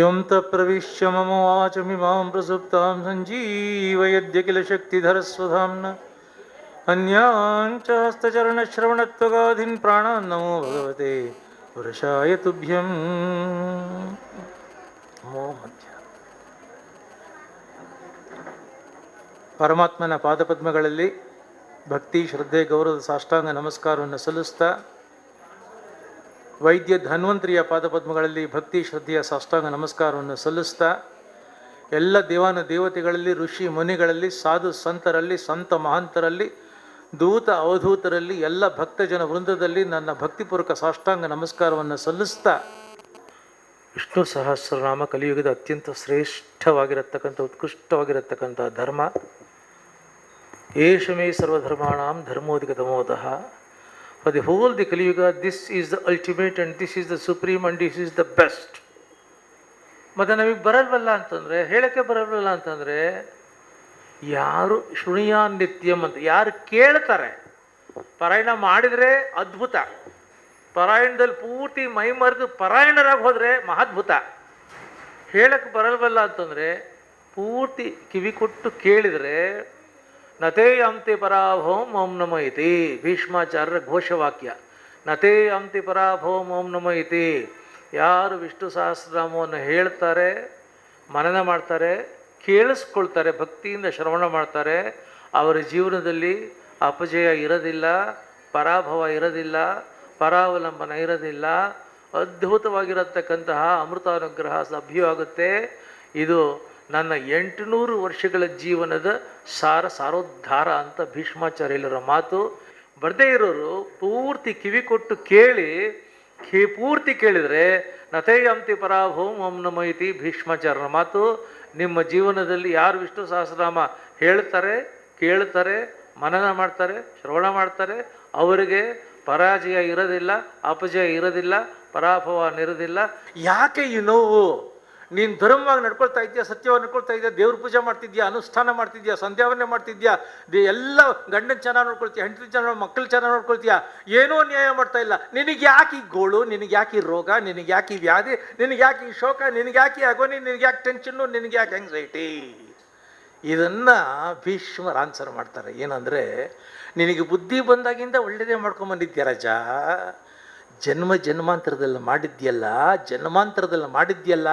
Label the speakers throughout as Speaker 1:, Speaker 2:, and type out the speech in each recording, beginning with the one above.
Speaker 1: योऽन्तप्रविश्य मम वाचमिमां प्रसुप्तां सञ्जीवयद्य किल शक्तिधरस्वधाम्ना अन्याञ्च हस्तचरणश्रवणत्वगाधीन् प्राणान् नमो भगवते पुरुषाय तुभ्यं ನಮೋ ಮಧ್ಯ ಪರಮಾತ್ಮನ ಪಾದಪದ್ಮಗಳಲ್ಲಿ ಭಕ್ತಿ ಶ್ರದ್ಧೆ ಗೌರವದ ಸಾಷ್ಟಾಂಗ ನಮಸ್ಕಾರವನ್ನು ಸಲ್ಲಿಸ್ತಾ ವೈದ್ಯ ಧನ್ವಂತರಿಯ ಪಾದಪದ್ಮಗಳಲ್ಲಿ ಭಕ್ತಿ, ಶ್ರದ್ಧೆಯ ಸಾಷ್ಟಾಂಗ ನಮಸ್ಕಾರವನ್ನು ಸಲ್ಲಿಸ್ತಾ, ಎಲ್ಲ ದೇವಾನ ದೇವತೆಗಳಲ್ಲಿ, ಋಷಿ ಮುನಿಗಳಲ್ಲಿ, ಸಾಧು ಸಂತರಲ್ಲಿ, ಸಂತ ಮಹಾಂತರಲ್ಲಿ, ದೂತ ಅವಧೂತರಲ್ಲಿ, ಎಲ್ಲ ಭಕ್ತಜನ ವೃಂದದಲ್ಲಿ ನನ್ನ ಭಕ್ತಿಪೂರ್ವಕ ಸಾಷ್ಟಾಂಗ ನಮಸ್ಕಾರವನ್ನು ಸಲ್ಲಿಸ್ತಾ, ವಿಷ್ಣು ಸಹಸ್ರನಾಮ ಕಲಿಯುಗದ ಅತ್ಯಂತ ಶ್ರೇಷ್ಠವಾಗಿರತಕ್ಕಂಥ, ಉತ್ಕೃಷ್ಟವಾಗಿರತಕ್ಕಂಥ ಧರ್ಮ. ಏಷಮೇ ಸರ್ವಧರ್ಮಾಣಾಂ ಧರ್ಮೋಧಿಕ ತಮೋದಃ for the the Kaliyuga this is the ultimate and this is the supreme and this is the best ಮತ್ತು ನಮಗೆ ಬರಲ್ವಲ್ಲ ಅಂತಂದರೆ, ಹೇಳೋಕ್ಕೆ ಬರಲ್ವಲ್ಲ ಅಂತಂದರೆ, ಯಾರು ಶೃಣಿಯಾನ್ ನಿತ್ಯಂ ಅಂತ, ಯಾರು ಕೇಳ್ತಾರೆ, ಪಾರಾಯಣ ಮಾಡಿದರೆ ಅದ್ಭುತ. ಪಾರಾಯಣದಲ್ಲಿ ಪೂರ್ತಿ ಮೈ ಮರೆದು ಪಾರಾಯಣರಾಗಿ ಹೋದರೆ ಮಹಾದ್ಭುತ. ಹೇಳಕ್ಕೆ ಬರಲ್ವಲ್ಲ ಅಂತಂದರೆ, ಪೂರ್ತಿ ಕಿವಿ ಕೊಟ್ಟು ಕೇಳಿದರೆ ನತೇ ಅಂತಿ ಪರಾಭವಂ ಓಂ ನಮ ಇತಿ. ಭೀಷ್ಮಾಚಾರ್ಯರ ಘೋಷವಾಕ್ಯ. ನತೇ ಅಂತಿ ಪರಾಭವಂ ಓಂ ನಮ ಇತಿ. ಯಾರು ವಿಷ್ಣು ಸಹಸ್ರನಾಮವನ್ನು ಹೇಳ್ತಾರೆ, ಮನನ ಮಾಡ್ತಾರೆ, ಕೇಳಿಸ್ಕೊಳ್ತಾರೆ, ಭಕ್ತಿಯಿಂದ ಶ್ರವಣ ಮಾಡ್ತಾರೆ, ಅವರ ಜೀವನದಲ್ಲಿ ಅಪಜಯ ಇರೋದಿಲ್ಲ, ಪರಾಭವ ಇರೋದಿಲ್ಲ, ಪರಾವಲಂಬನ ಇರೋದಿಲ್ಲ, ಅದ್ಭುತವಾಗಿರತಕ್ಕಂತಹ ಅಮೃತಾನುಗ್ರಹ ಲಭ್ಯವಾಗುತ್ತೆ ಇದು ನನ್ನ ಎಂಟುನೂರು ವರ್ಷಗಳ ಜೀವನದ ಸಾರ ಸಾರೋದ್ಧಾರ ಅಂತ ಭೀಷ್ಮಾಚಾರ್ಯರ ಮಾತು. ಬರದೇ ಇರೋರು ಪೂರ್ತಿ ಕಿವಿ ಕೊಟ್ಟು ಕೇಳಿ ಪೂರ್ತಿ ಕೇಳಿದರೆ ನತೇಯಂತಿ ಪರಾಭವಂ ಓಂ ನಮೈತಿ ಭೀಷ್ಮಾಚಾರ್ಯರ ಮಾತು. ನಿಮ್ಮ ಜೀವನದಲ್ಲಿ ಯಾರು ವಿಷ್ಣು ಸಹಸ್ರನಾಮ ಹೇಳ್ತಾರೆ, ಕೇಳ್ತಾರೆ, ಮನನ ಮಾಡ್ತಾರೆ, ಶ್ರವಣ ಮಾಡ್ತಾರೆ, ಅವರಿಗೆ ಪರಾಜಯ ಇರೋದಿಲ್ಲ, ಅಪಜಯ ಇರೋದಿಲ್ಲ, ಪರಾಭವ ಇರೋದಿಲ್ಲ ಯಾಕೆ ಈ ನೋವು? ನೀನು ಧರ್ಮವಾಗಿ ನಡ್ಕೊಳ್ತಾ ಇದೆಯಾ ಸತ್ಯವಾಗಿ ನಡ್ಕೊಳ್ತಾ ಇದೆಯಾ ದೇವ್ರ ಪೂಜೆ ಮಾಡ್ತಿದ್ಯಾ ಅನುಷ್ಠಾನ ಮಾಡ್ತಿದ್ಯಾ ಸಂಧ್ಯಾವನ್ನೇ ಮಾಡ್ತಿದ್ಯಾ ಎಲ್ಲ ಗಂಡನ ಚೆನ್ನಾಗಿ ನೋಡ್ಕೊಳ್ತೀಯ ಹೆಂಡತಿ ಚೆನ್ನಾಗಿ ಮಕ್ಕಳು ಚೆನ್ನಾಗಿ ನೋಡ್ಕೊಳ್ತೀಯಾ, ಏನೂ ನ್ಯಾಯ ಮಾಡ್ತಾ ಇಲ್ಲ. ನಿನಗೆ ಯಾಕೆ ಈ ಗೋಳು, ನಿನಗೆ ಯಾಕೆ ಈ ರೋಗ, ನಿನಗೆ ಯಾಕೆ ಈ ವ್ಯಾಧಿ, ನಿನಗೆ ಯಾಕೆ ಈ ಶೋಕ, ನಿನಗೆ ಯಾಕೆ ಆಗೋನಿ ನಿನಗೆ ಯಾಕೆ ಟೆನ್ಷನ್ನು ನಿನಗೆ ಯಾಕೆ ಆಂಗ್ಸೈಟಿ ಇದನ್ನು ಭೀಷ್ಮರು ಆನ್ಸರ್ ಮಾಡ್ತಾರೆ. ಏನಂದರೆ, ನಿನಗೆ ಬುದ್ಧಿ ಬಂದಾಗಿಂದ ಒಳ್ಳೆಯದೇ ಮಾಡ್ಕೊಂಬಂದಿದ್ಯಾ ರಾಜ? ಜನ್ಮ ಜನ್ಮಾಂತರದಲ್ಲಿ ಮಾಡಿದ್ಯಲ್ಲ ಜನ್ಮಾಂತರದಲ್ಲಿ ಮಾಡಿದ್ಯಲ್ಲ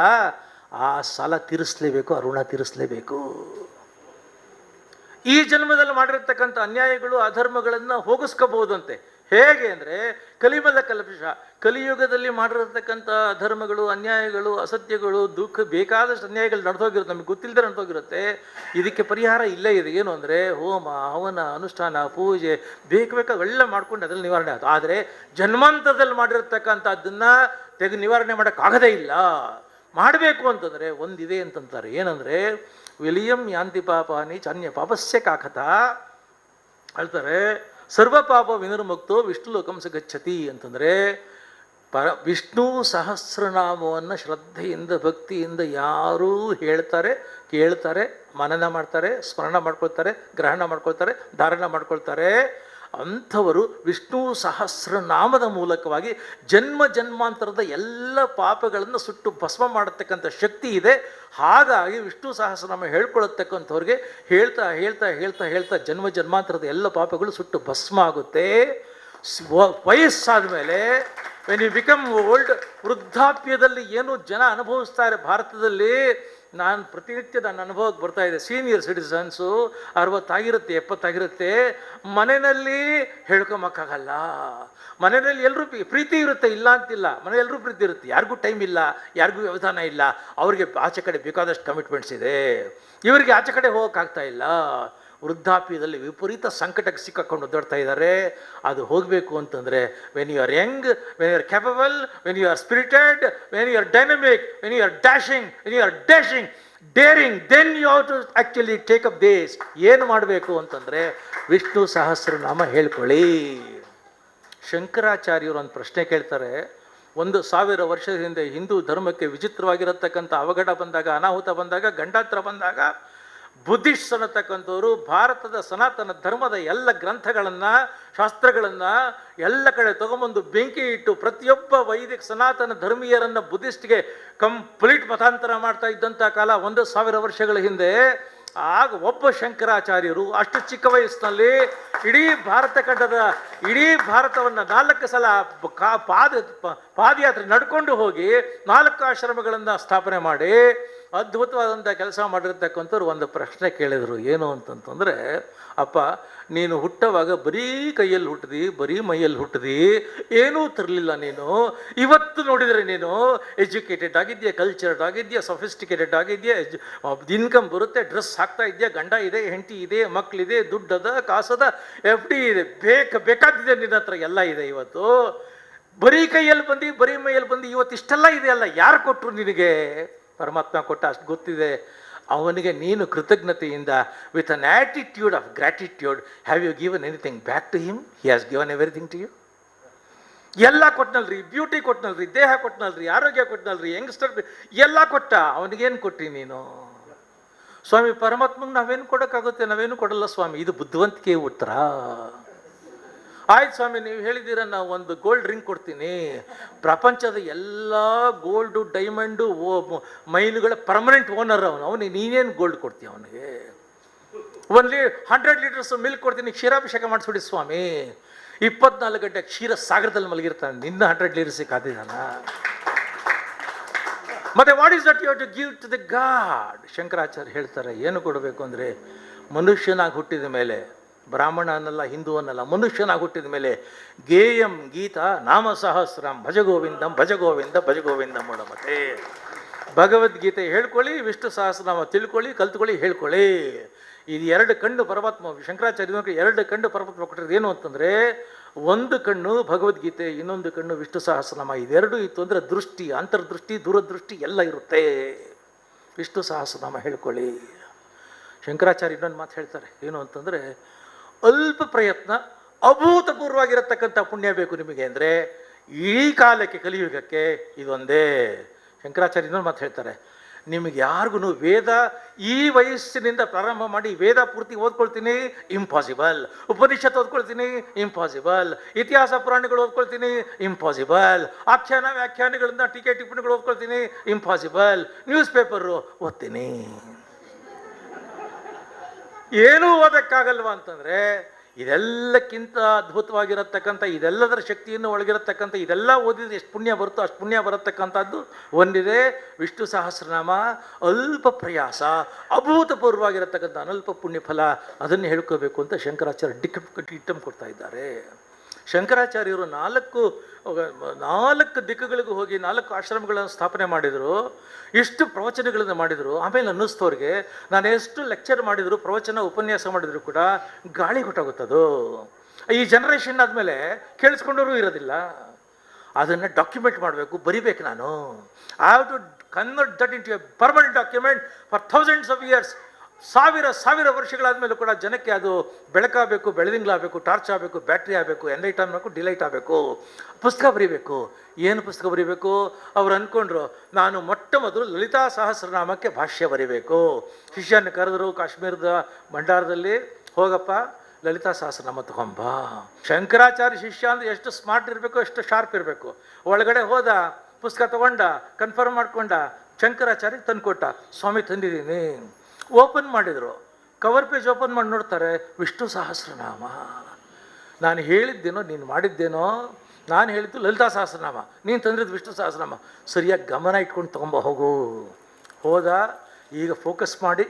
Speaker 1: ಆ ಸಾಲ ತೀರಿಸ್ಲೇಬೇಕು ಆ ಋಣ ತೀರಿಸ್ಲೇಬೇಕು. ಈ ಜನ್ಮದಲ್ಲಿ ಮಾಡಿರ್ತಕ್ಕಂಥ ಅನ್ಯಾಯಗಳು, ಅಧರ್ಮಗಳನ್ನು ಹೋಗಿಸ್ಕೋಬಹುದಂತೆ. ಹೇಗೆ ಅಂದರೆ ಕಲಿಮಲ ಕಲ್ಪಿಷ ಕಲಿಯುಗದಲ್ಲಿ ಮಾಡಿರತಕ್ಕಂಥ ಅಧರ್ಮಗಳು, ಅನ್ಯಾಯಗಳು, ಅಸತ್ಯಗಳು, ದುಃಖ, ಬೇಕಾದಷ್ಟು ಅನ್ಯಾಯಗಳು ನಡೆದೋಗಿರುತ್ತೆ. ನಮಗೆ ಗೊತ್ತಿಲ್ಲದೆ ನಡೆದೋಗಿರುತ್ತೆ. ಇದಕ್ಕೆ ಪರಿಹಾರ ಇಲ್ಲೇ ಇದೆ. ಏನು ಅಂದರೆ, ಹೋಮ, ಹವನ, ಅನುಷ್ಠಾನ, ಪೂಜೆ, ಬೇಕು ಬೇಕಾವೆಲ್ಲ ಮಾಡ್ಕೊಂಡು ಅದರಲ್ಲಿ ನಿವಾರಣೆ ಆಯಿತು ಆದರೆ, ಜನ್ಮಾಂತರದಲ್ಲಿ ಮಾಡಿರತಕ್ಕಂಥದ್ದನ್ನು ತೆಗೆದು ನಿವಾರಣೆ ಮಾಡೋಕ್ಕಾಗದೇ ಇಲ್ಲ. ಮಾಡಬೇಕು ಅಂತಂದರೆ ಒಂದಿದೆ ಅಂತಂತಾರೆ. ಏನಂದರೆ, ವಿಲಿಯಂ ಯಾಂತಿ ಪಾಪಾನಿ ಚಾನ್ಯ ಪಾಪಸ್ಯ ಕಾಕತ ಹೇಳ್ತಾರೆ, ಸರ್ವ ಪಾಪ ವಿನಿರ್ಮುಕ್ತೋ ವಿಷ್ಣು ಲೋಕಂಸ ಗಚ್ಚತಿ ಅಂತಂದರೆ ಪ ವಿಷ್ಣು ಸಹಸ್ರನಾಮವನ್ನು ಶ್ರದ್ಧೆಯಿಂದ, ಭಕ್ತಿಯಿಂದ ಯಾರೂ ಹೇಳ್ತಾರೆ, ಕೇಳ್ತಾರೆ, ಮನನ ಮಾಡ್ತಾರೆ, ಸ್ಮರಣ ಮಾಡ್ಕೊಳ್ತಾರೆ, ಗ್ರಹಣ ಮಾಡ್ಕೊಳ್ತಾರೆ, ಧಾರಣ ಮಾಡ್ಕೊಳ್ತಾರೆ. ಅಂಥವರು ವಿಷ್ಣು ಸಹಸ್ರನಾಮದ ಮೂಲಕವಾಗಿ ಜನ್ಮ ಜನ್ಮಾಂತರದ ಎಲ್ಲ ಪಾಪಗಳನ್ನು ಸುಟ್ಟು ಭಸ್ಮ ಮಾಡತಕ್ಕಂಥ ಶಕ್ತಿ ಇದೆ. ಹಾಗಾಗಿ ವಿಷ್ಣು ಸಹಸ್ರನಾಮ ಹೇಳ್ಕೊಳ್ಳತಕ್ಕಂಥವ್ರಿಗೆ ಹೇಳ್ತಾ ಹೇಳ್ತಾ ಹೇಳ್ತಾ ಹೇಳ್ತಾ ಜನ್ಮ ಜನ್ಮಾಂತರದ ಎಲ್ಲ ಪಾಪಗಳು ಸುಟ್ಟು ಭಸ್ಮ ಆಗುತ್ತೆ. ವಯಸ್ಸಾದ ಮೇಲೆ ವೆನ್ ಯು ಬಿಕಮ್ ಓಲ್ಡ್ ವೃದ್ಧಾಪ್ಯದಲ್ಲಿ ಏನು ಜನ ಅನುಭವಿಸ್ತಾರೆ ಭಾರತದಲ್ಲಿ? ನಾನು ಪ್ರತಿನಿತ್ಯ ನನ್ನ ಅನುಭವಕ್ಕೆ ಬರ್ತಾ ಇದೆ. ಸೀನಿಯರ್ ಸಿಟಿಸನ್ಸು ಅರವತ್ತಾಗಿರುತ್ತೆ, ಎಪ್ಪತ್ತಾಗಿರುತ್ತೆ. ಮನೆಯಲ್ಲಿ ಹೇಳ್ಕೊಂಬಕ್ಕಾಗಲ್ಲ ಮನೆಯಲ್ಲಿ ಎಲ್ಲರೂ ಪ್ರೀತಿ ಇರುತ್ತೆ, ಇಲ್ಲ ಅಂತಿಲ್ಲ. ಮನೆ ಎಲ್ಲರೂ ಪ್ರೀತಿ ಇರುತ್ತೆ. ಯಾರಿಗೂ ಟೈಮ್ ಇಲ್ಲ, ಯಾರಿಗೂ ವ್ಯವಧಾನ ಇಲ್ಲ. ಅವ್ರಿಗೆ ಆಚೆ ಕಡೆ ಬೇಕಾದಷ್ಟು ಕಮಿಟ್ಮೆಂಟ್ಸ್ ಇದೆ. ಇವರಿಗೆ ಆಚೆ ಕಡೆ ಹೋಗೋಕ್ಕಾಗ್ತಾ ಇಲ್ಲ. ವೃದ್ಧಾಪ್ಯದಲ್ಲಿ ವಿಪರೀತ ಸಂಕಟಕ್ಕೆ ಸಿಕ್ಕಾಕೊಂಡು ಒದ್ದಾಡ್ತಾ ಇದ್ದಾರೆ. ಅದು ಹೋಗಬೇಕು ಅಂತಂದರೆ when you are young when you are capable when you are spirited when you are dynamic when you are dashing when you are dashing daring then you are to actually take up these ಏನು ಮಾಡಬೇಕು ಅಂತಂದರೆ, ವಿಷ್ಣು ಸಹಸ್ರನಾಮ ಹೇಳ್ಕೊಳ್ಳಿ. ಶಂಕರಾಚಾರ್ಯರು ಒಂದು ಪ್ರಶ್ನೆ ಕೇಳ್ತಾರೆ. ಒಂದು ಸಾವಿರ ವರ್ಷದ ಹಿಂದೆ ಹಿಂದೂ ಧರ್ಮಕ್ಕೆ ವಿಚಿತ್ರವಾಗಿರತಕ್ಕಂಥ ಅವಘಡ ಬಂದಾಗ, ಅನಾಹುತ ಬಂದಾಗ, ಗಂಡಾತ್ರ ಬಂದಾಗ ಬುದ್ಧಿಸ್ಟ್ ಅನ್ನತಕ್ಕಂಥವರು ಭಾರತದ ಸನಾತನ ಧರ್ಮದ ಎಲ್ಲ ಗ್ರಂಥಗಳನ್ನು, ಶಾಸ್ತ್ರಗಳನ್ನು ಎಲ್ಲ ಕಡೆ ತಗೊಂಬಂದು ಬೆಂಕಿ ಇಟ್ಟು ಪ್ರತಿಯೊಬ್ಬ ವೈದಿಕ ಸನಾತನ ಧರ್ಮೀಯರನ್ನು ಬುದ್ಧಿಸ್ಟ್ಗೆ ಕಂಪ್ಲೀಟ್ ಮತಾಂತರ ಮಾಡ್ತಾ ಇದ್ದಂಥ ಕಾಲ ಒಂದು ಸಾವಿರ ವರ್ಷಗಳ ಹಿಂದೆ. ಆಗ ಒಬ್ಬ ಶಂಕರಾಚಾರ್ಯರು ಅಷ್ಟು ಚಿಕ್ಕ ವಯಸ್ಸಿನಲ್ಲಿ ಇಡೀ ಭಾರತ ಖಂಡದ, ಇಡೀ ಭಾರತವನ್ನು ನಾಲ್ಕು ಸಲ ಕಾ, ಪಾದ, ಪಾದಯಾತ್ರೆ ನಡ್ಕೊಂಡು ಹೋಗಿ ನಾಲ್ಕು ಆಶ್ರಮಗಳನ್ನು ಸ್ಥಾಪನೆ ಮಾಡಿ. ಅದ್ಭುತವಾದಂಥ ಕೆಲಸ ಮಾಡಿರ್ತಕ್ಕಂಥವ್ರು ಒಂದು ಪ್ರಶ್ನೆ ಕೇಳಿದರು. ಏನು ಅಂತಂತಂದರೆ, ಅಪ್ಪ, ನೀನು ಹುಟ್ಟವಾಗ ಬರೀ ಕೈಯಲ್ಲಿ ಹುಟ್ಟಿದಿ ಬರೀ ಮೈಯಲ್ಲಿ ಹುಟ್ಟಿದಿ ಏನೂ ತರಲಿಲ್ಲ ನೀನು. ಇವತ್ತು ನೋಡಿದರೆ ನೀನು ಎಜುಕೇಟೆಡ್ ಆಗಿದೆಯಾ, ಕಲ್ಚರ್ಡ್ ಆಗಿದೆಯಾ, ಸೊಫಿಸ್ಟಿಕೇಟೆಡ್ ಆಗಿದೆಯಾ ಇನ್ಕಮ್ ಬರುತ್ತೆ, ಡ್ರೆಸ್ ಹಾಕ್ತಾ ಇದೆಯಾ, ಗಂಡ ಇದೆ, ಹೆಂಡತಿ ಇದೆ ಮಕ್ಕಳಿದೆ ದುಡ್ಡದ, ಕಾಸದ, ಎಫ್ ಡಿ ಇದೆ. ಬೇಕ ಬೇಕಾದಿದೆ ನಿನ್ನ ಹತ್ರ ಎಲ್ಲ ಇದೆ ಇವತ್ತು. ಬರೀ ಕೈಯಲ್ಲಿ ಬಂದು, ಬರೀ ಮೈಯಲ್ಲಿ ಬಂದು, ಇವತ್ತು ಇಷ್ಟೆಲ್ಲ ಇದೆಯಲ್ಲ ಯಾರು ಕೊಟ್ಟರು ನಿನಗೆ? ಪರಮಾತ್ಮ ಕೊಟ್ಟ ಅಷ್ಟು ಗೊತ್ತಿದೆ. ಅವನಿಗೆ ನೀನು ಕೃತಜ್ಞತೆಯಿಂದ with an attitude of gratitude have you given anything back to him he has given everything to you ಎಲ್ಲ ಕೊಟ್ನಲ್ರಿ ಬ್ಯೂಟಿ ಕೊಟ್ಟನಲ್ರಿ ದೇಹ ಕೊಟ್ನಲ್ರಿ, ಆರೋಗ್ಯ ಕೊಟ್ನಲ್ರಿ ಯಂಗ್ಸ್ಟರ್ ಎಲ್ಲ ಕೊಟ್ಟ. ಅವನಿಗೇನು ಕೊಟ್ಟಿ ನೀನು? ಸ್ವಾಮಿ, ಪರಮಾತ್ಮಗೆ ನಾವೇನು ಕೊಡೋಕ್ಕಾಗುತ್ತೆ? ನಾವೇನು ಕೊಡಲ್ಲ ಸ್ವಾಮಿ? ಇದು ಬುದ್ಧಿವಂತಿಕೆ ಉತ್ತರ. ಆಯ್ತು ಸ್ವಾಮಿ, ನೀವು ಹೇಳಿದ್ದೀರ, ನಾವು ಒಂದು ಗೋಲ್ಡ್ ರಿಂಗ್ ಕೊಡ್ತೀನಿ. ಪ್ರಪಂಚದ ಎಲ್ಲ ಗೋಲ್ಡು ಡೈಮಂಡು ಓ ಮೈನುಗಳ ಪರ್ಮನೆಂಟ್ ಓನರ್ ಅವನು. ಅವನಿಗೆ ನೀನೇನು ಗೋಲ್ಡ್ ಕೊಡ್ತೀಯ ಅವನಿಗೆ? ಒಂದು ಲೀ ಹಂಡ್ರೆಡ್ ಲೀಟರ್ಸ್ ಮಿಲ್ಕ್ ಕೊಡ್ತೀನಿ, ಕ್ಷೀರಾಭಿಷೇಕ ಮಾಡಿಸ್ಬಿಡಿ ಸ್ವಾಮಿ. ಇಪ್ಪತ್ನಾಲ್ಕು ಗಂಟೆ ಕ್ಷೀರ ಸಾಗರದಲ್ಲಿ ಮಲಗಿರ್ತಾನೆ. ನಿನ್ನ ಹಂಡ್ರೆಡ್ ಲೀಟರ್ಸ್ ಕಾದಿದ್ದಾನ? ಮತ್ತೆ what is that you to give to the god Shankaracharya ಹೇಳ್ತಾರೆ, ಏನು ಕೊಡಬೇಕು ಅಂದರೆ, ಮನುಷ್ಯನಾಗಿ ಹುಟ್ಟಿದ ಮೇಲೆ ಬ್ರಾಹ್ಮಣ ಅನ್ನಲ್ಲ ಹಿಂದೂ ಅನ್ನಲ್ಲ ಮನುಷ್ಯನಾಗಿ ಹುಟ್ಟಿದ ಮೇಲೆ ಗೇಯಂ ಗೀತಾ ನಾಮ ಸಹಸ್ರಂ ಭಜಗೋವಿಂದಂ ಭಜಗೋವಿಂದ ಭಜಗೋವಿಂದಂ ಮಾಡೋ ಮತ್ತೆ ಭಗವದ್ಗೀತೆ ಹೇಳ್ಕೊಳ್ಳಿ, ವಿಷ್ಣು ಸಹಸ್ರನಾಮ ತಿಳ್ಕೊಳ್ಳಿ, ಕಲ್ತ್ಕೊಳ್ಳಿ, ಹೇಳ್ಕೊಳ್ಳಿ. ಇದು ಎರಡು ಕಣ್ಣು ಪರಮಾತ್ಮ, ಶಂಕರಾಚಾರ್ಯ ಎರಡು ಕಣ್ಣು ಪರಮಾತ್ಮ ಕೊಟ್ಟಿರೋದು ಏನು ಅಂತಂದರೆ, ಒಂದು ಕಣ್ಣು ಭಗವದ್ಗೀತೆ, ಇನ್ನೊಂದು ಕಣ್ಣು ವಿಷ್ಣು ಸಹಸ್ರನಾಮ, ಇದೆರಡು ಇತ್ತು ಅಂದರೆ ದೃಷ್ಟಿ, ಅಂತರ್ದೃಷ್ಟಿ, ದೂರದೃಷ್ಟಿ ಎಲ್ಲ ಇರುತ್ತೆ. ವಿಷ್ಣು ಸಹಸ್ರನಾಮ ಹೇಳ್ಕೊಳ್ಳಿ. ಶಂಕರಾಚಾರ್ಯ ಇನ್ನೊಂದು ಮಾತು ಹೇಳ್ತಾರೆ, ಏನು ಅಂತಂದರೆ ಅಲ್ಪ ಪ್ರಯತ್ನ, ಅಭೂತಪೂರ್ವವಾಗಿರತಕ್ಕಂಥ ಪುಣ್ಯ ಬೇಕು ನಿಮಗೆ ಅಂದರೆ, ಈ ಕಾಲಕ್ಕೆ, ಕಲಿಯುಗಕ್ಕೆ ಇದೊಂದೇ. ಶಂಕರಾಚಾರ್ಯ ಇನ್ನೊಂದು ಮಾತು ಹೇಳ್ತಾರೆ, ನಿಮಗೆ ಯಾರಿಗೂ ವೇದ, ಈ ವಯಸ್ಸಿನಿಂದ ಪ್ರಾರಂಭ ಮಾಡಿ ವೇದ ಪೂರ್ತಿ ಓದ್ಕೊಳ್ತೀನಿ ಇಂಪಾಸಿಬಲ್ ಉಪನಿಷತ್ ಓದ್ಕೊಳ್ತೀನಿ ಇಂಪಾಸಿಬಲ್ ಇತಿಹಾಸ ಪುರಾಣಗಳು ಓದ್ಕೊಳ್ತೀನಿ ಇಂಪಾಸಿಬಲ್ ಆಖ್ಯಾನ ವ್ಯಾಖ್ಯಾನಗಳಿಂದ ಟೀಕೆ, ಟಿಪ್ಪಣಿಗಳು ಓದ್ಕೊಳ್ತೀನಿ ಇಂಪಾಸಿಬಲ್ ನ್ಯೂಸ್ ಪೇಪರು ಓದ್ತೀನಿ. ಏನೂ ಓದಕ್ಕಾಗಲ್ವಾ ಅಂತಂದರೆ, ಇದೆಲ್ಲಕ್ಕಿಂತ ಅದ್ಭುತವಾಗಿರತಕ್ಕಂಥ, ಇದೆಲ್ಲದರ ಶಕ್ತಿಯನ್ನು ಒಳಗಿರತಕ್ಕಂಥ, ಇದೆಲ್ಲ ಓದಿದ್ರೆ ಎಷ್ಟು ಪುಣ್ಯ ಬರುತ್ತೋ ಅಷ್ಟು ಪುಣ್ಯ ಬರತಕ್ಕಂಥದ್ದು ಒಂದಿದೆ ವಿಷ್ಣು ಸಹಸ್ರನಾಮ, ಅಲ್ಪ ಪ್ರಯಾಸ, ಅಭೂತಪೂರ್ವವಾಗಿರತಕ್ಕಂಥ ಅನಲ್ಪ ಪುಣ್ಯಫಲ ಅದನ್ನು ಹೇಳ್ಕೋಬೇಕು ಅಂತ ಶಂಕರಾಚಾರ್ಯ ಡಿಕ್ಕ ಡಿಟ್ಟಮ್ ಕೊಡ್ತಾ ಇದ್ದಾರೆ. ಶಂಕರಾಚಾರ್ಯರು ನಾಲ್ಕು ನಾಲ್ಕು ದಿಕ್ಕುಗಳಿಗೂ ಹೋಗಿ ನಾಲ್ಕು ಆಶ್ರಮಗಳನ್ನು ಸ್ಥಾಪನೆ ಮಾಡಿದರು, ಇಷ್ಟು ಪ್ರವಚನಗಳನ್ನು ಮಾಡಿದರು. ಆಮೇಲೆ ಅನ್ನಿಸ್ತವ್ರಿಗೆ, ನಾನು ಎಷ್ಟು ಲೆಕ್ಚರ್ ಮಾಡಿದರು, ಪ್ರವಚನ, ಉಪನ್ಯಾಸ ಮಾಡಿದರೂ ಕೂಡ ಗಾಳಿ ಹೊಟ್ಟೋಗುತ್ತದು ಈ ಜನ್ರೇಷನ್ ಆದಮೇಲೆ ಕೇಳಿಸ್ಕೊಂಡವರು ಇರೋದಿಲ್ಲ. ಅದನ್ನು ಡಾಕ್ಯುಮೆಂಟ್ ಮಾಡಬೇಕು, ಬರಿಬೇಕು ನಾನು. I have to convert that into a permanent document for thousands of years ಸಾವಿರ ಸಾವಿರ ವರ್ಷಗಳಾದಮೇಲೂ ಕೂಡ ಜನಕ್ಕೆ ಅದು ಬೆಳಕಾಗಬೇಕು, ಬೆಳದಿಂಗ್ಲಾಗಬೇಕು, ಟಾರ್ಚ್ ಆಗಬೇಕು, ಬ್ಯಾಟ್ರಿ ಆಗಬೇಕು ಎನ್ಲೈಟ್ ಆಗಬೇಕು, ಡಿಲೈಟ್ ಆಗಬೇಕು. ಪುಸ್ತಕ ಬರೀಬೇಕು. ಏನು ಪುಸ್ತಕ ಬರೀಬೇಕು? ಅವ್ರು ಅಂದ್ಕೊಂಡ್ರು ನಾನು ಮೊಟ್ಟ ಮೊದಲು ಲಲಿತಾ ಸಹಸ್ರನಾಮಕ್ಕೆ ಭಾಷ್ಯ ಬರೀಬೇಕು. ಶಿಷ್ಯನ ಕರೆದರು ಕಾಶ್ಮೀರದ ಭಂಡಾರದಲ್ಲಿ, ಹೋಗಪ್ಪ, ಲಲಿತಾ ಸಹಸ್ರನಾಮ ತಗೊಂಬ. ಶಂಕರಾಚಾರ್ಯ ಶಿಷ್ಯ ಅಂದರೆ ಎಷ್ಟು ಸ್ಮಾರ್ಟ್ ಇರಬೇಕು, ಎಷ್ಟು ಶಾರ್ಪ್ ಇರಬೇಕು. ಒಳಗಡೆ ಹೋದ, ಪುಸ್ತಕ ತಗೊಂಡ ಕನ್ಫರ್ಮ್ ಮಾಡ್ಕೊಂಡ ಶಂಕರಾಚಾರ್ಯ ತಂದುಕೊಟ್ಟ, ಸ್ವಾಮಿ ತಂದಿದ್ದೀನಿ. ಓಪನ್ ಮಾಡಿದರು. ಕವರ್ ಪೇಜ್ ಓಪನ್ ಮಾಡಿ ನೋಡ್ತಾರೆ, ವಿಷ್ಣು ಸಹಸ್ರನಾಮ. ನಾನು ಹೇಳಿದ್ದೇನೋ, ನೀನು ಮಾಡಿದ್ದೇನೋ, ನಾನು ಹೇಳಿದ್ದು ಲಲಿತಾ ಸಹಸ್ರನಾಮ. ನೀನು ತಂದಿದ್ದು ವಿಷ್ಣು ಸಹಸ್ರನಾಮ. ಸರಿಯಾಗಿ ಗಮನ ಇಟ್ಕೊಂಡು ತೊಗೊಂಬ, ಹೋಗು. ಹೋದ, ಈಗ ಫೋಕಸ್ ಮಾಡಿ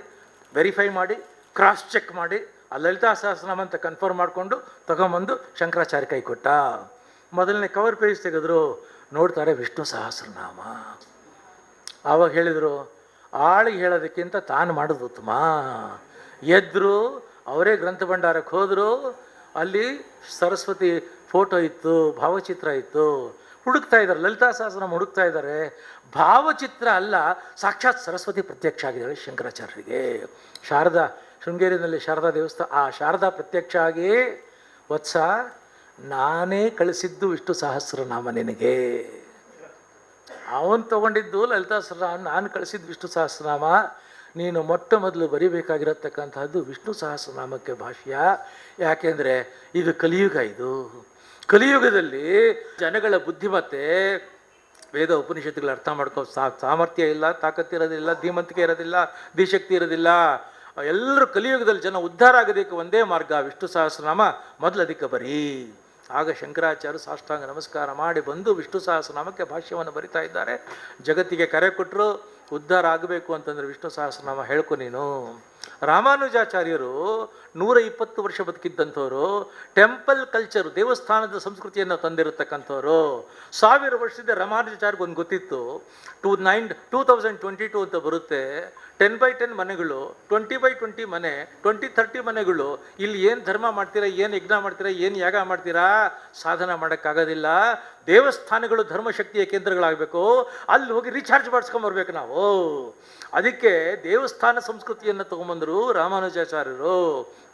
Speaker 1: ವೆರಿಫೈ ಮಾಡಿ ಕ್ರಾಸ್ ಚೆಕ್ ಮಾಡಿ, ಆ ಲಲಿತಾ ಸಹಸ್ರನಾಮ ಅಂತ ಕನ್ಫರ್ಮ್ ಮಾಡಿಕೊಂಡು ತಗೊಂಬಂದು ಶಂಕರಾಚಾರ್ಯ ಕೈ ಕೊಟ್ಟ. ಮೊದಲನೇ ಕವರ್ ಪೇಜ್ ತೆಗೆದ್ರು, ನೋಡ್ತಾರೆ ವಿಷ್ಣು ಸಹಸ್ರನಾಮ. ಆವಾಗ ಹೇಳಿದರು ಆಳಿಗೆ ಹೇಳೋದಕ್ಕಿಂತ ತಾನು ಮಾಡೋದು ಉತ್ತಮ. ಎದ್ರು, ಅವರೇ ಗ್ರಂಥ ಭಂಡಾರಕ್ಕೆ ಹೋದರು, ಅಲ್ಲಿ ಸರಸ್ವತಿ ಫೋಟೋ ಇತ್ತು, ಭಾವಚಿತ್ರ ಇತ್ತು. ಹುಡುಕ್ತಾ ಇದ್ದಾರೆ, ಲಲಿತಾ ಸಹಸ್ರ ಹುಡುಕ್ತಾ ಇದ್ದಾರೆ. ಭಾವಚಿತ್ರ ಅಲ್ಲ, ಸಾಕ್ಷಾತ್ ಸರಸ್ವತಿ ಪ್ರತ್ಯಕ್ಷ ಆಗಿದ್ದಾಳೆ ಶಂಕರಾಚಾರ್ಯರಿಗೆ. ಶಾರದಾ, ಶೃಂಗೇರಿನಲ್ಲಿ ಶಾರದಾ ದೇವಸ್ಥಾನ, ಆ ಶಾರದಾ ಪ್ರತ್ಯಕ್ಷ ಆಗಿ, ವತ್ಸ, ನಾನೇ ಕಳಿಸಿದ್ದು ಇಷ್ಟು ಸಹಸ್ರನಾಮ ನಿನಗೆ. ಅವನು ತಗೊಂಡಿದ್ದು ಲಲಿತಾ ನಾನು ಕಳಿಸಿದ್ದು ವಿಷ್ಣು ಸಹಸ್ರನಾಮ. ನೀನು ಮೊಟ್ಟ ಮೊದಲು ಬರೀಬೇಕಾಗಿರತಕ್ಕಂಥದ್ದು ವಿಷ್ಣು ಸಹಸ್ರನಾಮಕ್ಕೆ ಭಾಷ್ಯ. ಯಾಕೆಂದರೆ ಇದು ಕಲಿಯುಗ ಇದು. ಕಲಿಯುಗದಲ್ಲಿ ಜನಗಳ ಬುದ್ಧಿಮತ್ತೆ, ವೇದ ಉಪನಿಷತ್ತುಗಳು ಅರ್ಥ ಮಾಡ್ಕೋ ಸಾಮರ್ಥ್ಯ ಇಲ್ಲ ತಾಕತ್ತಿರೋದಿಲ್ಲ ಧೀಮಂತಿಕೆ ಇರೋದಿಲ್ಲ, ದಿಶಕ್ತಿ ಇರೋದಿಲ್ಲ. ಎಲ್ಲರೂ ಕಲಿಯುಗದಲ್ಲಿ ಜನ ಉದ್ಧಾರ ಆಗೋದಕ್ಕೆ ಒಂದೇ ಮಾರ್ಗ ವಿಷ್ಣು ಸಹಸ್ರನಾಮ ಮೊದಲು ಅದಕ್ಕೆ ಬರೀ. ಆಗ ಶಂಕರಾಚಾರ್ಯ ಸಾಷ್ಟಾಂಗ ನಮಸ್ಕಾರ ಮಾಡಿ ಬಂದು ವಿಷ್ಣು ಸಹಸ್ರನಾಮಕ್ಕೆ ಭಾಷ್ಯವನ್ನು ಬರಿತಾ ಇದ್ದಾರೆ. ಜಗತ್ತಿಗೆ ಕರೆ ಕೊಟ್ಟರು ಉದ್ಧಾರ ಆಗಬೇಕು ಅಂತಂದರೆ ವಿಷ್ಣು ಸಹಸ್ರನಾಮ ಹೇಳ್ಕೊ ನೀನು. ರಾಮಾನುಜಾಚಾರ್ಯರು ನೂರ ಇಪ್ಪತ್ತು ವರ್ಷ ಬದುಕಿದ್ದಂಥವರು, ಟೆಂಪಲ್ ಕಲ್ಚರು, ದೇವಸ್ಥಾನದ ಸಂಸ್ಕೃತಿಯನ್ನು ತಂದಿರತಕ್ಕಂಥವ್ರು, ಸಾವಿರ ವರ್ಷದ ರಮಾನುಜಾಚಾರ್ಗೆ ಒಂದು ಗೊತ್ತಿತ್ತು, two nine, two thousand twenty two ಅಂತ ಬರುತ್ತೆ, ಟೆನ್ ಬೈ ಟೆನ್ ಮನೆಗಳು, ಟ್ವೆಂಟಿ ಬೈ ಟ್ವೆಂಟಿ ಮನೆ, ಟ್ವೆಂಟಿ ಥರ್ಟಿ ಮನೆಗಳು, ಇಲ್ಲಿ ಏನು ಧರ್ಮ ಮಾಡ್ತೀರಾ, ಏನು ಯಜ್ಞ ಮಾಡ್ತೀರಾ, ಏನು ಯಾಗ ಮಾಡ್ತೀರಾ, ಸಾಧನ ಮಾಡೋಕ್ಕಾಗೋದಿಲ್ಲ. ದೇವಸ್ಥಾನಗಳು ಧರ್ಮಶಕ್ತಿಯ ಕೇಂದ್ರಗಳಾಗಬೇಕು, ಅಲ್ಲಿ ಹೋಗಿ ರೀಚಾರ್ಜ್ ಮಾಡಿಸ್ಕೊಂಬರ್ಬೇಕು ನಾವು. ಅದಕ್ಕೆ ದೇವಸ್ಥಾನ ಸಂಸ್ಕೃತಿಯನ್ನು ತೊಗೊಂಬಂದರು ರಾಮಾನುಜಾಚಾರ್ಯರು.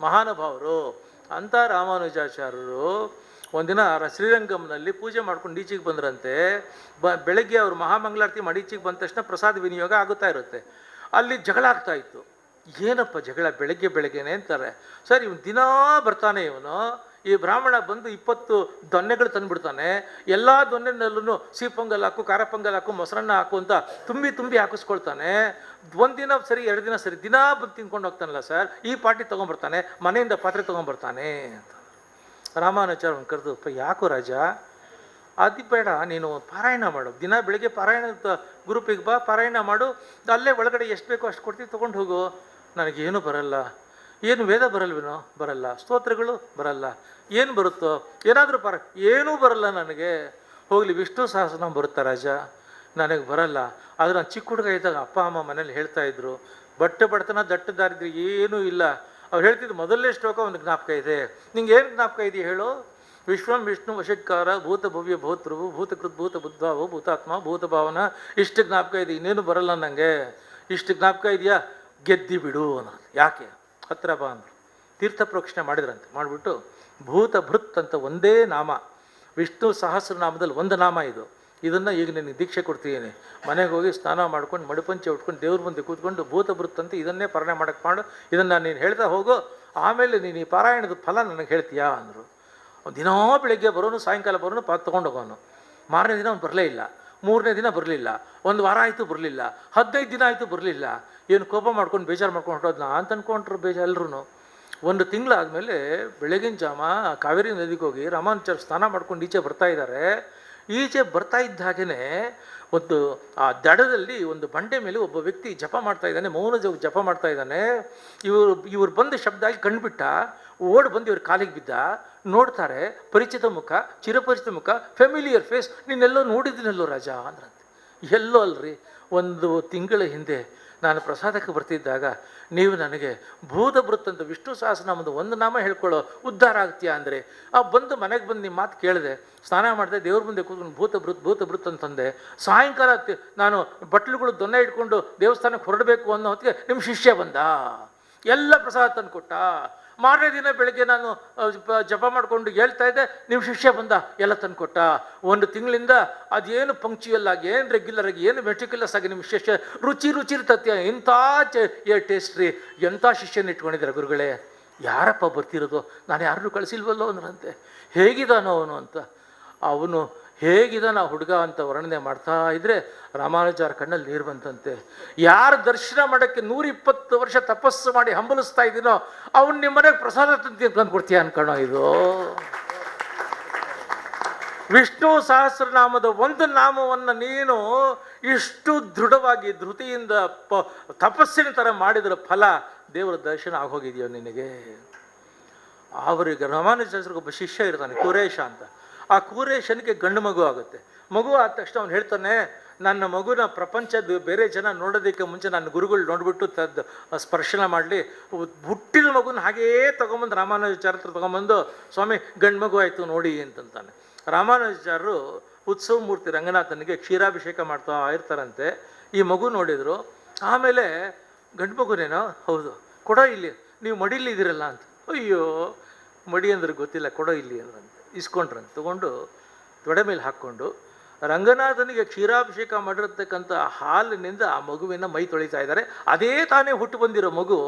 Speaker 1: ಮಹಾನುಭಾವರು ಅಂತ ರಾಮಾನುಜಾಚಾರ್ಯರು ಒಂದಿನ ಶ್ರೀರಂಗಂನಲ್ಲಿ ಪೂಜೆ ಮಾಡ್ಕೊಂಡು ಈಚೆಗೆ ಬಂದ್ರಂತೆ. ಬ, ಬೆಳಗ್ಗೆ ಅವರು ಮಹಾಮಂಗಳಾರತಿ ಮಾಡಿ ಈಚೆಗೆ ಬಂದ ತಕ್ಷಣ ಪ್ರಸಾದ ವಿನಿಯೋಗ ಆಗುತ್ತಾ ಇರುತ್ತೆ. ಅಲ್ಲಿ ಜಗಳ ಆಗ್ತಾ ಇತ್ತು. ಏನಪ್ಪ ಜಗಳ ಬೆಳಗ್ಗೆ ಬೆಳಗ್ಗೆನೆ ಅಂತಾರೆ. ಸರ್, ಇವನು ದಿನಾ ಬರ್ತಾನೆ ಇವನು. ಈ ಬ್ರಾಹ್ಮಣ ಬಂದು ಇಪ್ಪತ್ತು ದೊನ್ನೆಗಳು ತಂದುಬಿಡ್ತಾನೆ. ಎಲ್ಲ ದೊನ್ನೆನಲ್ಲೂ ಸಿಹಿ ಪೊಂಗಲ್ ಹಾಕು, ಖಾರ ಪೊಂಗಲ್ ಹಾಕು, ಮೊಸರನ್ನ ಹಾಕು ಅಂತ ತುಂಬಿ ತುಂಬಿ ಹಾಕಿಸ್ಕೊಳ್ತಾನೆ. ಒಂದಿನ ಸರಿ, ಎರಡು ದಿನ ಸರಿ ದಿನಾ ಬಂದು ತಿನ್ಕೊಂಡು ಹೋಗ್ತಾನಲ್ಲ ಸರ್, ಈ ಪಾಟಿ ತೊಗೊಂಬರ್ತಾನೆ ಮನೆಯಿಂದ ಪಾತ್ರೆ ತೊಗೊಂಬರ್ತಾನೆ ಅಂತ. ರಾಮಾನುಚಾರ್ಯನ ಕರೆದು, ಅಪ್ಪ, ಯಾಕೋ ರಾಜ? ಅದು ಬೇಡ, ನೀನು ಪಾರಾಯಣ ಮಾಡು. ದಿನ ಬೆಳಿಗ್ಗೆ ಪಾರಾಯಣ ಗ್ರೂಪಿಗೆ ಬಾ, ಪಾರಾಯಣ ಮಾಡು. ಅಲ್ಲೇ ಒಳಗಡೆ ಎಷ್ಟು ಬೇಕೋ ಅಷ್ಟು ಕೊಡ್ತೀವಿ ತೊಗೊಂಡು ಹೋಗು. ನನಗೇನು ಬರಲ್ಲ. ಏನು ವೇದ ಬರಲ್ವೇನೋ? ಬರಲ್ಲ. ಸ್ತೋತ್ರಗಳು ಬರಲ್ಲ. ಏನು ಬರುತ್ತೋ? ಏನಾದರೂ ಬರ ಏನೂ ಬರಲ್ಲ ನನಗೆ. ಹೋಗಲಿ, ವಿಷ್ಣು ಸಹಸ್ರನಾಮ ಬರುತ್ತಾ ರಾಜ? ನನಗೆ ಬರಲ್ಲ. ಆದರೆ ನಾನು ಚಿಕ್ಕ ಹುಡುಗ ಇದ್ದಾಗ ಅಪ್ಪ, ಅಮ್ಮ ಮನೇಲಿ ಹೇಳ್ತಾ ಇದ್ರು. ಬಟ್ಟೆ ಬಡತನ, ದಟ್ಟ ದಾರಿದ್ರೆ ಏನೂ ಇಲ್ಲ. ಅವ್ರು ಹೇಳ್ತಿದ್ದು ಮೊದಲನೇ ಶ್ಲೋಕ ಒಂದು ಜ್ಞಾಪಕ ಇದೆ. ನಿಂಗೆ ಏನು ಜ್ಞಾಪಕ ಇದೆಯಾ ಹೇಳು. ವಿಶ್ವಂ ವಿಷ್ಣು ವಶತ್ಕಾರ ಭೂತ ಭವ್ಯ ಭೂತೃವು ಭೂತಕೃತ್ ಭೂತ ಬುದ್ಧಾವು ಭೂತಾತ್ಮ ಭೂತ ಭಾವನ. ಇಷ್ಟು ಜ್ಞಾಪಕ ಇದೆ. ಇನ್ನೇನು ಬರಲ್ಲ ನನಗೆ ಇಷ್ಟು ಜ್ಞಾಪಕ ಇದೆಯಾ? ಗೆದ್ದಿ ಬಿಡು ಅನ್ನೋದು. ಯಾಕೆ? ಹತ್ತಿರ ಬಾ ಅಂದರು. ತೀರ್ಥ ಪ್ರೋಕ್ಷಣೆ ಮಾಡಿದ್ರಂತೆ. ಮಾಡಿಬಿಟ್ಟು ಭೂತ ಭೃತ್ ಅಂತ ಒಂದೇ ನಾಮ. ವಿಷ್ಣು ಸಹಸ್ರನಾಮದಲ್ಲಿ ಒಂದು ನಾಮ ಇದು. ಇದನ್ನು ಈಗ ನಿನಗೆ ದೀಕ್ಷೆ ಕೊಡ್ತೀನಿ. ಮನೆಗೆ ಹೋಗಿ ಸ್ನಾನ ಮಾಡ್ಕೊಂಡು ಮಡಿಪಂಚೆ ಉಟ್ಕೊಂಡು ದೇವ್ರ ಮುಂದೆ ಕೂತ್ಕೊಂಡು ಭೂತ ಭೃತ್ ಅಂತ ಇದನ್ನೇ ಪಾರಾಯಣ ಮಾಡಕ್ಕೆ ಮಾಡು. ಇದನ್ನು ನೀನು ಹೇಳ್ತಾ ಹೋಗು. ಆಮೇಲೆ ನೀನು ಈ ಪಾರಾಯಣದ ಫಲ ನನಗೆ ಹೇಳ್ತೀಯಾ ಅಂದರು. ದಿನಾ ಬೆಳಗ್ಗೆ ಬರೋನು, ಸಾಯಂಕಾಲ ಬರೋನು ಪಾ ತೊಗೊಂಡೋಗೋನು ಮಾರನೇ ದಿನ ಅವ್ನು ಬರಲೇ ಇಲ್ಲ. ಮೂರನೇ ದಿನ ಬರಲಿಲ್ಲ, ಒಂದು ವಾರ ಆಯಿತು ಬರಲಿಲ್ಲ, ಹದಿನೈದು ದಿನ ಆಯಿತು ಬರಲಿಲ್ಲ. ಏನು ಕೋಪ ಮಾಡ್ಕೊಂಡು ಬೇಜಾರು ಮಾಡ್ಕೊಂಡು ಹೊರಟೋದ್ನ ಅಂತ ಅಂದ್ಕೊಂಡ್ರು ಬೇಜಾರು ಎಲ್ಲರೂ ಒಂದು ತಿಂಗಳಾದಮೇಲೆ ಬೆಳಗಿನ ಜಾಮ ಕಾವೇರಿ ನದಿಗೆ ಹೋಗಿ ರಾಮಾನುಚಾರ ಸ್ನಾನ ಮಾಡ್ಕೊಂಡು ಈಚೆ ಬರ್ತಾ ಇದ್ದಾರೆ ಈಚೆ ಬರ್ತಾ ಇದ್ದ ಹಾಗೆಯೇ ಒಂದು, ಆ ದಡದಲ್ಲಿ ಒಂದು ಬಂಡೆ ಮೇಲೆ ಒಬ್ಬ ವ್ಯಕ್ತಿ ಜಪ ಮಾಡ್ತಾ ಇದ್ದಾನೆ, ಮೌನ ಜಪ ಮಾಡ್ತಾ ಇದ್ದಾನೆ. ಇವರು, ಇವ್ರು ಬಂದ ಶಬ್ದ ಆಗಿ ಕಂಡುಬಿಟ್ಟ ಓಡ್ ಬಂದು ಇವ್ರ ಕಾಲಿಗೆ ಬಿದ್ದ, ನೋಡ್ತಾರೆ, ಪರಿಚಿತ ಮುಖ, ಚಿರಪರಿಚಿತ ಮುಖ ಫೆಮಿಲಿಯರ್ ಫೇಸ್ ನೀನೆಲ್ಲೋ ನೋಡಿದ್ದೀನಲ್ಲೋ ರಾಜ ಅಂದ್ರಂತೆ. ಎಲ್ಲೋ ಅಲ್ರಿ, ಒಂದು ತಿಂಗಳ ಹಿಂದೆ ನಾನು ಪ್ರಸಾದಕ್ಕೆ ಬರ್ತಿದ್ದಾಗ ನೀವು ನನಗೆ ಭೂತಭೃತ್ ಅಂತ ವಿಷ್ಣು ಸಹಸ್ರನಾಮದ ಒಂದು ನಾಮ ಹೇಳ್ಕೊಳ್ಳೋ ಉದ್ಧಾರ ಆಗ್ತೀಯಾ ಅಂದರೆ, ಆ ಬಂದು ಮನೆಗೆ ಬಂದು ನಿಮ್ಮ ಮಾತು ಕೇಳಿದೆ, ಸ್ನಾನ ಮಾಡಿದೆ, ದೇವ್ರ ಮುಂದೆ ಕೂತ್ಕೊಂಡು ಭೂತಭೃತ್ ಭೂತಭೃತ್ ಅಂತಂದೆ, ಸಾಯಂಕಾಲ ನಾನು ಬಟ್ಲುಗಳು ದೊನ್ನೆ ಇಟ್ಕೊಂಡು ದೇವಸ್ಥಾನಕ್ಕೆ ಹೊರಡಬೇಕು ಅನ್ನೋ ಹೊತ್ತಿಗೆ ನಿಮ್ಮ ಶಿಷ್ಯ ಬಂದ. ಎಲ್ಲ ಪ್ರಸಾದ ತಂದು ಕೊಟ್ಟ ಮಾರನೇ ದಿನ ಬೆಳಗ್ಗೆ ನಾನು ಜಪ- ಮಾಡಿಕೊಂಡು ಹೇಳ್ತಾ ಇದ್ದೆ ನಿಮ್ಮ ಶಿಷ್ಯ ಬಂದ, ಎಲ್ಲ ತಂದು ಕೊಟ್ಟ ಒಂದು ತಿಂಗಳಿಂದ ಅದೇನು ಪಂಕ್ಚುಯಲ್ ಆಗಿ ಏನು ರೆಗ್ಯುಲರ್ ಆಗಿ, ಏನು ಮೆಟ್ರಿಕ್ಯುಲಸ್ ಆಗಿ ನಿಮ್ಮ ಶಿಷ್ಯ, ರುಚಿ ರುಚಿ ತತ್ಯ ಟೇಸ್ಟ್ ರೀ, ಎಂಥ ಶಿಷ್ಯನ ಇಟ್ಕೊಂಡಿದ್ದಾರೆ ಗುರುಗಳೇ? ಯಾರಪ್ಪ ಬರ್ತಿರೋದು? ನಾನು ಯಾರನ್ನೂ ಕಳಿಸಿಲ್ವಲ್ಲೋ ಅಂದ್ರಂತೆ ಹೇಗಿದಾನೋ ಅವನು ಅಂತ. ಅವನು ಹೇಗಿದಾನ ಆ ಹುಡುಗ ಅಂತ ವರ್ಣನೆ ಮಾಡ್ತಾ ಇದ್ರೆ ರಾಮಾನುಜಾರ ಕಣ್ಣಲ್ಲಿ ನೀರು ಬಂತಂತೆ. ಯಾರು ದರ್ಶನ ಮಾಡೋಕ್ಕೆ ನೂರಿಪ್ಪತ್ತು ವರ್ಷ ತಪಸ್ಸು ಮಾಡಿ ಹಂಬಲಿಸ್ತಾ ಇದ್ದೀನೋ ಅವನು ನಿಮ್ಮ ಮನೆಗೆ ಪ್ರಸಾದ ತಂದು ಕೊಡ್ತೀಯ ಅನ್ಕೋಣ ಇದು. ವಿಷ್ಣು ಸಹಸ್ರನಾಮದ ಒಂದು ನಾಮವನ್ನು ನೀನು ಇಷ್ಟು ದೃಢವಾಗಿ ಧೃತಿಯಿಂದ ಪ ತಪಸ್ಸಿನ ಥರ ಮಾಡಿದ್ರ ಫಲ ದೇವರ ದರ್ಶನ ಆಗೋಗಿದೆಯೋ ನಿನಗೆ? ಅವರಿಗೆ ರಾಮಾನುಜಾಸರಿಗೊಬ್ಬ ಶಿಷ್ಯ ಇರ್ತಾನೆ, ಕುರೇಶ ಅಂತ. ಆ ಕೂರೇಶನಿಗೆ ಗಂಡು ಮಗು ಆಗುತ್ತೆ. ಮಗು ಆದ ತಕ್ಷಣ ಅವ್ನು ಹೇಳ್ತಾನೆ, ನನ್ನ ಮಗುನ ಪ್ರಪಂಚದ ಬೇರೆ ಜನ ನೋಡೋದಕ್ಕೆ ಮುಂಚೆ ನನ್ನ ಗುರುಗಳು ನೋಡಿಬಿಟ್ಟು ತದ್ದು ಸ್ಪರ್ಶನ ಮಾಡಲಿ. ಹುಟ್ಟಿದ ಮಗುನ ಹಾಗೇ ತೊಗೊಂಬಂದು ರಾಮಾನುಜಾಚಾರ್ಯ ತೊಗೊಂಬಂದು, ಸ್ವಾಮಿ, ಗಂಡು ಮಗು ಆಯಿತು ನೋಡಿ ಅಂತಂತಾನೆ. ರಾಮಾನುಜಾರರು ಉತ್ಸವ ಮೂರ್ತಿ ರಂಗನಾಥನಿಗೆ ಕ್ಷೀರಾಭಿಷೇಕ ಮಾಡ್ತಾ ಇರ್ತಾರಂತೆ. ಈ ಮಗು ನೋಡಿದರು, ಆಮೇಲೆ ಗಂಡು ಮಗುನೇನೋ, ಹೌದು, ಕೊಡೋ ಇಲ್ಲಿ, ನೀವು ಮಡಿಲಿ ಇದ್ದೀರಲ್ಲ ಅಂತ. ಅಯ್ಯೋ, ಮಡಿ ಅಂದ್ರೆ ಗೊತ್ತಿಲ್ಲ, ಕೊಡೋ ಇಲ್ಲಿ ಅಂದ್ರಂತೆ. ಇಸ್ಕೊಂಡ್ರಂತೆ ತೊಗೊಂಡು ತೊಡೆ ಮೇಲೆ ಹಾಕ್ಕೊಂಡು ರಂಗನಾಥನಿಗೆ ಕ್ಷೀರಾಭಿಷೇಕ ಮಾಡಿರತಕ್ಕಂಥ ಹಾಲಿನಿಂದ ಆ ಮಗುವಿನ ಮೈ ತೊಳಿತಾ ಇದ್ದಾರೆ. ಅದೇ ತಾನೇ ಹುಟ್ಟು ಬಂದಿರೋ ಮಗು,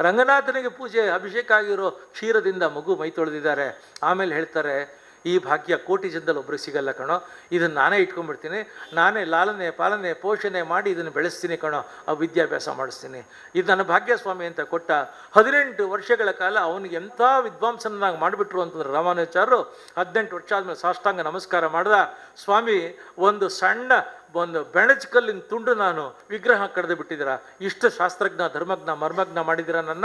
Speaker 1: ರಂಗನಾಥನಿಗೆ ಪೂಜೆ, ಅಭಿಷೇಕ ಆಗಿರೋ ಕ್ಷೀರದಿಂದ ಮಗು ಮೈ ತೊಳೆದಿದ್ದಾರೆ. ಆಮೇಲೆ ಹೇಳ್ತಾರೆ ಈ ಭಾಗ್ಯ ಕೋಟಿ ಜನದಲ್ಲಿ ಒಬ್ರಿಗೆ ಸಿಗಲ್ಲ ಕಣೋ. ಇದನ್ನು ನಾನೇ ಇಟ್ಕೊಂಡ್ಬಿಡ್ತೀನಿ. ನಾನೇ ಲಾಲನೆ, ಪಾಲನೆ, ಪೋಷಣೆ ಮಾಡಿ ಇದನ್ನು ಬೆಳೆಸ್ತೀನಿ ಕಣೋ. ಆ ವಿದ್ಯಾಭ್ಯಾಸ ಮಾಡಿಸ್ತೀನಿ. ಇದು ನನ್ನ ಭಾಗ್ಯಸ್ವಾಮಿ ಅಂತ ಕೊಟ್ಟ ಹದಿನೆಂಟು ವರ್ಷಗಳ ಕಾಲ ಅವನಿಗೆ ಎಂಥ ವಿದ್ವಾಂಸನಾಗಿ ಮಾಡಿಬಿಟ್ರು ಅಂತಂದ್ರೆ ರಾಮಾನುಚಾರರು ಹದಿನೆಂಟು ವರ್ಷ ಆದಮೇಲೆ ಸಾಷ್ಟಾಂಗ ನಮಸ್ಕಾರ ಮಾಡ್ದ. ಸ್ವಾಮಿ, ಒಂದು ಸಣ್ಣ ಒಂದು ಬೆಣಚ್ ಕಲ್ಲಿನ ತುಂಡು ನಾನು ವಿಗ್ರಹ ಕಡ್ದು ಬಿಟ್ಟಿದ್ದೀರಾ? ಇಷ್ಟು ಶಾಸ್ತ್ರಜ್ಞ, ಧರ್ಮಜ್ಞ, ಮರ್ಮಜ್ಞ ಮಾಡಿದಿರ ನನ್ನ?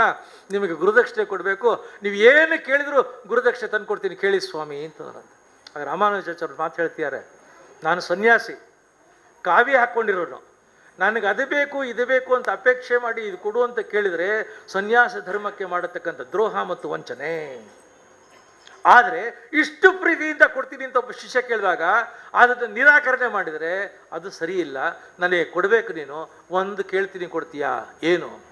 Speaker 1: ನಿಮಗೆ ಗುರುದಕ್ಷಿಣೆ ಕೊಡಬೇಕು. ನೀವು ಏನು ಕೇಳಿದ್ರು ಗುರುದಕ್ಷಿಣೆ ತಂದು ಕೊಡ್ತೀನಿ ಕೇಳಿ ಸ್ವಾಮಿ ಅಂತಂದ್ರಂತೆ ಆಗ ರಾಮಾನುಜಾಚಾರ್ಯ ಮಾತು ಹೇಳ್ತಿದ್ದಾರೆ. ನಾನು ಸನ್ಯಾಸಿ. ಕಾವಿ ಹಾಕ್ಕೊಂಡಿರೋನು ನನಗೆ ಅದು ಬೇಕು, ಇದು ಬೇಕು ಅಂತ ಅಪೇಕ್ಷೆ ಮಾಡಿ ಇದು ಕೊಡು ಅಂತ ಕೇಳಿದರೆ ಸನ್ಯಾಸ ಧರ್ಮಕ್ಕೆ ಮಾಡತಕ್ಕಂಥ ದ್ರೋಹ ಮತ್ತು ವಂಚನೆ. ಆದರೆ ಇಷ್ಟು ಪ್ರೀತಿಯಿಂದ ಕೊಡ್ತೀನಿ ಅಂತ ಒಬ್ಬ ಶಿಷ್ಯ ಕೇಳಿದಾಗ ಅದನ್ನು ನಿರಾಕರಣೆ ಮಾಡಿದರೆ ಅದು ಸರಿಯಿಲ್ಲ. ನನಗೆ ಕೊಡಬೇಕು ನೀನು, ಒಂದು ಕೇಳ್ತೀನಿ ಕೊಡ್ತೀಯಾ? ಏನು?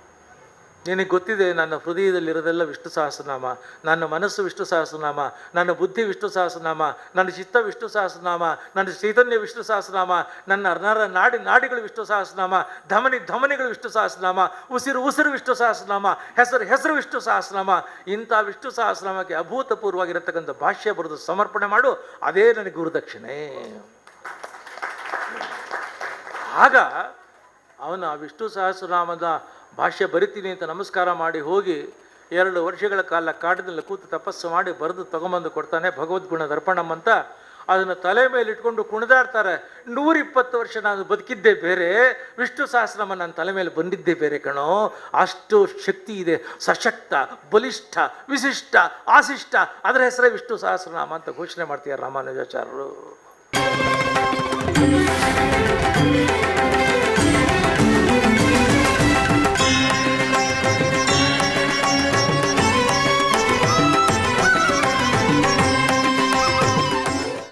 Speaker 1: ನಿನಗೆ ಗೊತ್ತಿದೆ, ನನ್ನ ಹೃದಯದಲ್ಲಿರೋದೆಲ್ಲ ವಿಷ್ಣು ಸಹಸ್ರನಾಮ, ನನ್ನ ಮನಸ್ಸು ವಿಷ್ಣು ಸಹಸ್ರನಾಮ, ನನ್ನ ಬುದ್ಧಿ ವಿಷ್ಣು ಸಹಸ್ರನಾಮ, ನನ್ನ ಚಿತ್ತ ವಿಷ್ಣು ಸಹಸ್ರನಾಮ, ನನ್ನ ಚೈತನ್ಯ ವಿಷ್ಣು ಸಹಸ್ರನಾಮ, ನನ್ನ ಅರ್ನರ ನಾಡಿ ನಾಡಿಗಳು ವಿಷ್ಣು ಸಹಸ್ರನಾಮ, ಧಮನಿ ಧಮನಿಗಳು ವಿಷ್ಣು ಸಹಸ್ರನಾಮ, ಉಸಿರು ಉಸಿರು ವಿಷ್ಣು ಸಹಸ್ರನಾಮ, ಹೆಸರು ಹೆಸರು ವಿಷ್ಣು ಸಹಸ್ರನಾಮ, ಇಂಥ ವಿಷ್ಣು ಸಹಸ್ರನಾಮಕ್ಕೆ ಅಭೂತಪೂರ್ವವಾಗಿರತಕ್ಕಂಥ ಭಾಷ್ಯ ಬರೆದು ಸಮರ್ಪಣೆ ಮಾಡು, ಅದೇ ನನಗೆ ಗುರುದಕ್ಷಿಣೆ. ಆಗ ಅವನ ವಿಷ್ಣು ಸಹಸ್ರನಾಮದ ಭಾಷ್ಯ ಬರಿತೀನಿ ಅಂತ ನಮಸ್ಕಾರ ಮಾಡಿ ಹೋಗಿ ಎರಡು ವರ್ಷಗಳ ಕಾಲ ಕಾಡಿನಲ್ಲಿ ಕೂತು ತಪಸ್ಸು ಮಾಡಿ ಬರೆದು ತಗೊಂಬಂದು ಕೊಡ್ತಾನೆ ಭಗವದ್ಗುಣ ದರ್ಪಣಂ ಅಂತ. ಅದನ್ನು ತಲೆ ಮೇಲೆ ಇಟ್ಕೊಂಡು ಕುಣಿದಾಡ್ತಾರೆ. ನೂರಿಪ್ಪತ್ತು ವರ್ಷ ನಾನು ಬದುಕಿದ್ದೆ ಬೇರೆ, ವಿಷ್ಣು ಸಹಸ್ರಮ ನನ್ನ ತಲೆ ಮೇಲೆ ಬಂದಿದ್ದೆ ಬೇರೆ ಕಣೋ. ಅಷ್ಟು ಶಕ್ತಿ ಇದೆ, ಸಶಕ್ತ, ಬಲಿಷ್ಠ, ವಿಶಿಷ್ಟ, ಆಶಿಷ್ಟ. ಅದರ ಹೆಸರೇ ವಿಷ್ಣು ಸಹಸ್ರನಾಮ ಅಂತ ಘೋಷಣೆ ಮಾಡ್ತೀಯ ರಾಮಾನುಜಾಚಾರ್ಯರು.